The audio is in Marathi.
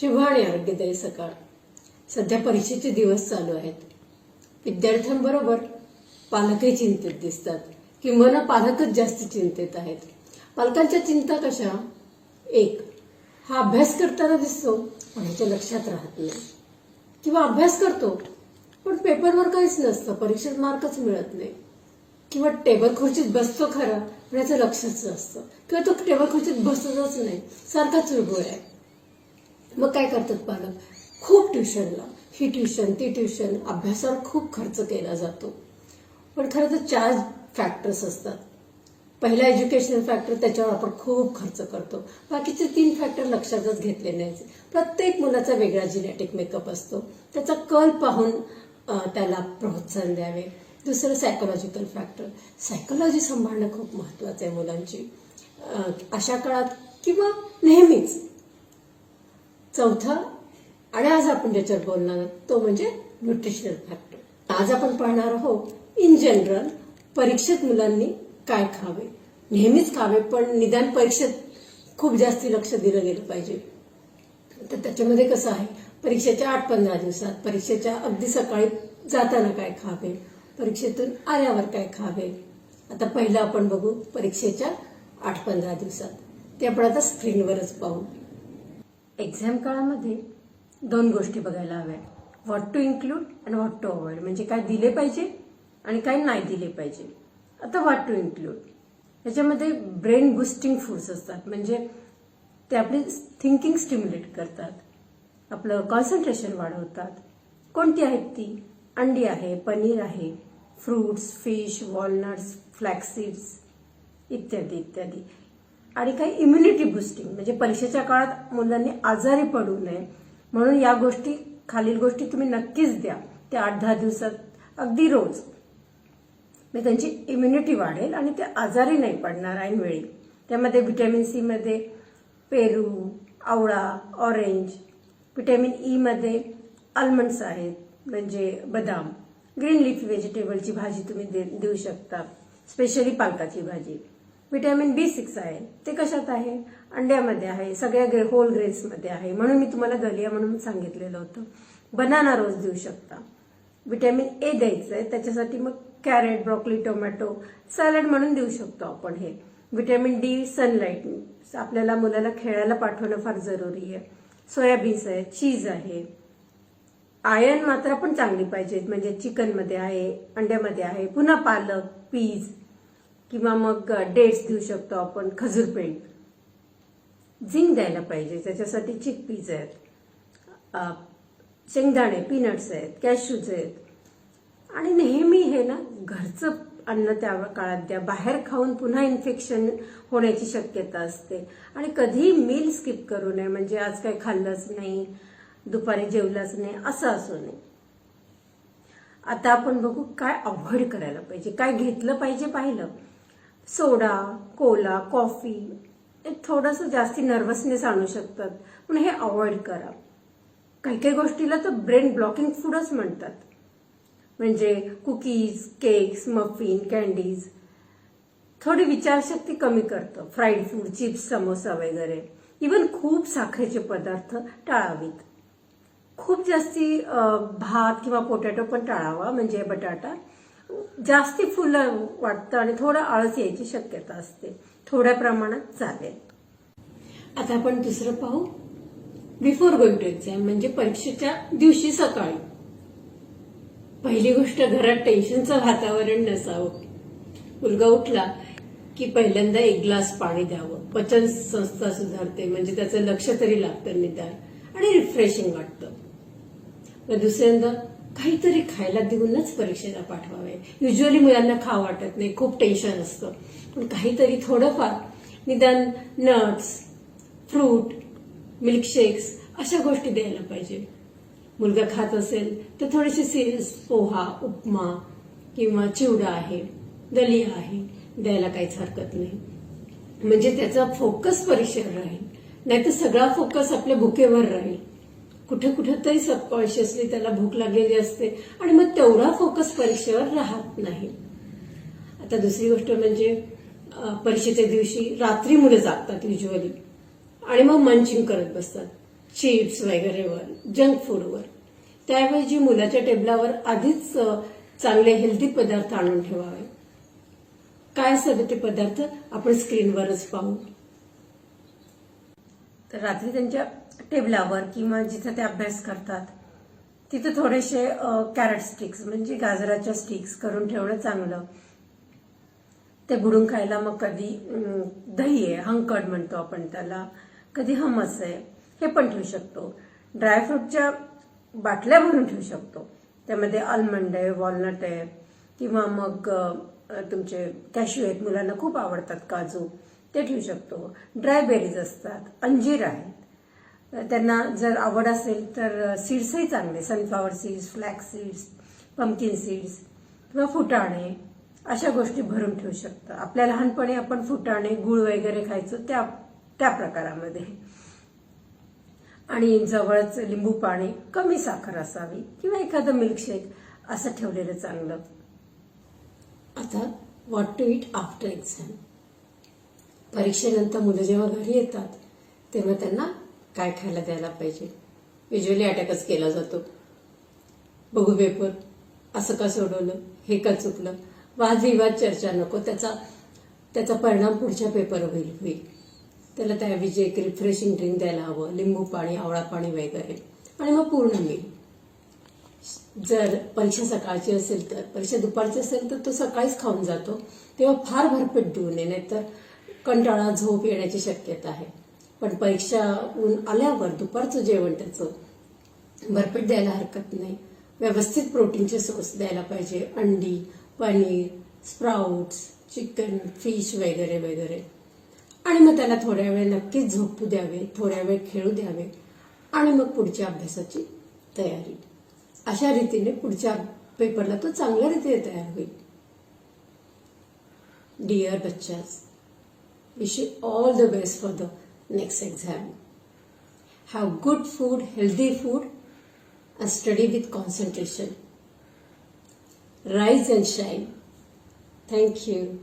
शुभ आणि आरोग्यदायी सकाळ. सध्या परीक्षेचे दिवस चालू आहेत. विद्यार्थ्यांबरोबर पालकही चिंतेत दिसतात किंवा पालकच जास्त चिंतेत आहेत. पालकांच्या चिंता कशा? एक हा अभ्यास करताना दिसतो पण ह्याच्या लक्षात राहत नाही. किंवा अभ्यास करतो पण पेपरवर काहीच नसतं परीक्षेत मार्कच मिळत नाही. किंवा टेबल खुर्चीत बसतो खरा पण याचं लक्षच नसतं. किंवा तो टेबल खुर्चीत बसतच नाही सारखाच विभोर आहे मग काय करतात पालक? खूप ट्युशनला. ही ट्युशन ती ट्युशन. अभ्यासावर खूप खर्च केला जातो. पण खरं तर चार फॅक्टर्स असतात. पहिला एज्युकेशनल फॅक्टर त्याच्यावर आपण खूप खर्च करतो. बाकीचे तीन फॅक्टर लक्षातच घेतले नाही प्रत्येक मुलाचा वेगळा जिनेटिक मेकअप असतो. त्याचा कल पाहून त्याला प्रोत्साहन द्यावे. दुसरं सायकोलॉजिकल फॅक्टर सायकोलॉजी सांभाळणं खूप महत्वाचं आहे मुलांची. अशा काळात किंवा नेहमीच चौथा आणि आज आपण ज्याच्यावर बोलणार आहोत तो म्हणजे न्यूट्रिशनल फॅक्टर आज आपण पाहणार आहोत इन जनरल परीक्षेत मुलांनी काय खावे? नेहमीच खावे पण निदान परीक्षेत खूप जास्ती लक्ष दिलं गेलं पाहिजे. तर त्याच्यामध्ये कसं आहे? परीक्षेच्या आठ पंधरा दिवसात परीक्षेच्या अगदी सकाळी जाताना काय खावे? परीक्षेतून आल्यावर काय खावे? आता पहिलं आपण बघू परीक्षेच्या आठ पंधरा दिवसात. ते आपण आता स्क्रीनवरच पाहू. एक्झाम काळामध्ये दोन गोष्टी बघायला हव्या व्हॉट टू इन्क्लूड आणि व्हॉट टू अवॉइड म्हणजे काय दिले पाहिजे आणि काय नाही दिले पाहिजे. आता व्हॉट टू इन्क्लूड याच्यामध्ये ब्रेन बुस्टिंग फूड्स असतात. म्हणजे ते आपली थिंकिंग स्टिम्युलेट करतात. आपलं कॉन्सन्ट्रेशन वाढवतात. कोणती आहेत ती? अंडी आहे पनीर आहे फ्रूट्स फिश वॉलनट्स फ्लॅक्सीड्स इत्यादी इत्यादी. आणि काही इम्युनिटी बुस्टिंग म्हणजे परीक्षेच्या काळात मुलांनी आजारी पडू नये. म्हणून या गोष्टी खालील गोष्टी तुम्ही नक्कीच द्या. त्या आठ दहा दिवसात अगदी रोज. म्हणजे त्यांची इम्युनिटी वाढेल आणि ते आजारी नाही पडणार ऐनवेळी त्यामध्ये व्हिटॅमिन सीमध्ये पेरू आवळा ऑरेंज व्हिटॅमिन ईमध्ये आल्मंड्स आहेत म्हणजे बदाम. ग्रीन लीफ व्हेजिटेबलची भाजी तुम्ही दे- देऊ शकता. स्पेशली पालकाची भाजी. व्हिटॅमिन बी सिक्स आहे. ते कशात आहे? अंड्यामध्ये आहे. सगळ्या ग्रे होल ग्रेन्समध्ये आहे. म्हणून मी तुम्हाला दलिया म्हणून सांगितलेलं होतं. बनाना रोज देऊ शकता. व्हिटॅमिन ए द्यायचं आहे त्याच्यासाठी मग कॅरेट ब्रॉकली टोमॅटो सॅलड म्हणून देऊ शकतो आपण हे. व्हिटॅमिन डी सनलाईट आपल्याला मुलाला खेळायला पाठवणं फार जरुरी आहे. सोयाबीन्स आहे. चीज आहे. आयर्न मात्र पण चांगली पाहिजेत. म्हणजे चिकनमध्ये आहे अंड्यामध्ये आहे. पुन्हा पालक पीज किंवा मग डेट्स देऊ शकतो आपण खजूर पेंट. झिंक द्यायला पाहिजे त्याच्यासाठी चिकपीज आहेत. शेंगदाणे पीनट्स आहेत कॅश्यूज आहेत. आणि नेहमी हे ना घरचं अन्न त्या काळात द्या. बाहेर खाऊन पुन्हा इन्फेक्शन होण्याची शक्यता असते. आणि कधीही मील स्किप करू नये म्हणजे आज काही खाल्लंच नाही दुपारी जेवलंच नाही असं असू नये. आता आपण बघू काय अवॉइड करायला पाहिजे काय घेतलं पाहिजे पाहिलं. सोडा कोला कॉफी हे थोडंसं जास्ती नर्वसनेस आणू शकतात. पण हे अवॉइड करा. काही काही गोष्टीला तर ब्रेन ब्लॉकिंग फूडच म्हणतात. म्हणजे कुकीज केक्स मफिन कॅन्डीज थोडी विचारशक्ती कमी करतं. फ्राईड फूड चिप्स समोसा वगैरे. इवन खूप साखरेचे पदार्थ टाळावीत. खूप जास्ती भात किंवा पोटॅटो पण टाळावा. म्हणजे बटाटा. जास्ती फुलं वाटतं आणि थोडं आळस यायची शक्यता असते. थोड्या प्रमाणात चालेल. आता आपण दुसरं पाहू. बिफोर गोइंग टू एक्झाम म्हणजे परीक्षेच्या दिवशी सकाळी. पहिली गोष्ट घरात टेन्शनचं वातावरण नसावं. मुलगा उठला की पहिल्यांदा एक ग्लास पाणी द्यावं. पचन संस्था सुधारते म्हणजे त्याचं लक्ष तरी लागतं निदान. आणि रिफ्रेशिंग वाटतं. दुसऱ्यांदा काहीतरी खायला देऊनच परीक्षेला पाठवावे. युजली मुलांना खावं वाटत नाही खूप टेन्शन असतं. पण काहीतरी थोडंफार निदान नट्स फ्रूट मिल्कशेक्स अशा गोष्टी द्यायला पाहिजे. मुलगा खात असेल तर थोडेसे सिरियस पोहा उपमा किंवा चिवडा आहे दलिया आहे द्यायला काहीच हरकत नाही. म्हणजे त्याचा फोकस परीक्षेवर राहील. नाहीतर सगळा फोकस आपल्या भुकेवर राहील. कुठे कुठे तरी सबकॉन्शियसली त्याला भूक लागलेली असते आणि मग तेवढा फोकस परीक्षेवर राहत नाही. आता दुसरी गोष्ट म्हणजे परीक्षेच्या दिवशी रात्री मुलं जागतात युजली आणि मग मंचिंग करत बसतात. चिप्स वगैरेवर जंक फूडवर त्याऐवजी मुलाच्या टेबलावर आधीच चांगले हेल्दी पदार्थ आणून ठेवावे. काय असतात ते पदार्थ? आपण स्क्रीनवरच पाहू. तर रात्री त्यांच्या टेबलावर किंवा जिथं ते अभ्यास करतात तिथं थोडेसे कॅरेट स्टिक्स म्हणजे गाजराच्या स्टिक्स करून ठेवणं चांगलं. ते बुडून खायला मग कधी दही आहे हंकड म्हणतो आपण त्याला कधी हमस आहे हे पण ठेवू शकतो. ड्रायफ्रूटच्या बाटल्या भरून ठेवू शकतो. त्यामध्ये आल्मंड आहे वॉलनट आहे किंवा मग तुमचे कॅश्यू आहेत मुलांना खूप आवडतात काजू ते ठेवू शकतो. ड्रायबेरीज असतात अंजीर आहे. त्यांना जर आवड असेल तर सीड्सही चांगले. Sunflower seeds flax seeds pumpkin seeds किंवा फुटाणे अशा गोष्टी भरून ठेवू शकतो. आपल्या लहानपणी आपण फुटाणे गुळ वगैरे खायचो त्या त्या प्रकारामध्ये. आणि जवळच लिंबू पाणी कमी साखर असावी किंवा एखादं मिल्कशेक असं ठेवलेलं चांगलं. आता what to eat after exam परीक्षेनंतर मुलं जेव्हा घरी येतात तेव्हा त्यांना काय खायला द्यायला पाहिजे? युजली अटॅकच केला जातो. बघू पेपर असं का सोडवलं? हे का चुकलं? वादविवाद चर्चा नको. त्याचा त्याचा परिणाम पुढच्या पेपर होईल. होईल. त्याला त्याऐवजी एक रिफ्रेशिंग ड्रिंक द्यायला हवं. लिंबू पाणी आवळा पाणी वगैरे. आणि मग पूर्ण मिळेल जर परीक्षा सकाळची असेल तर परीक्षा दुपारची असेल तर तो सकाळीच खाऊन जातो. तेव्हा फार भरपेट देऊ नये नाहीतर कंटाळा झोप येण्याची शक्यता आहे. पण परीक्षा ऊन आल्यावर दुपारचं जेवण त्याचं भरपेट द्यायला हरकत नाही. व्यवस्थित प्रोटीनचे सोर्स द्यायला पाहिजे. अंडी पनीर स्प्राउट्स चिकन फिश वगैरे वगैरे. आणि मग त्याला थोड्या वेळ नक्कीच झोपू द्यावे थोड्या वेळ खेळू द्यावे. आणि मग पुढच्या अभ्यासाची तयारी. अशा रीतीने पुढच्या पेपरला तो चांगल्या रीतीने तयार होईल. Dear बच्चाज wish you all the best for the Next exam. Have good food, healthy food and study with concentration. Rise and shine. Thank you.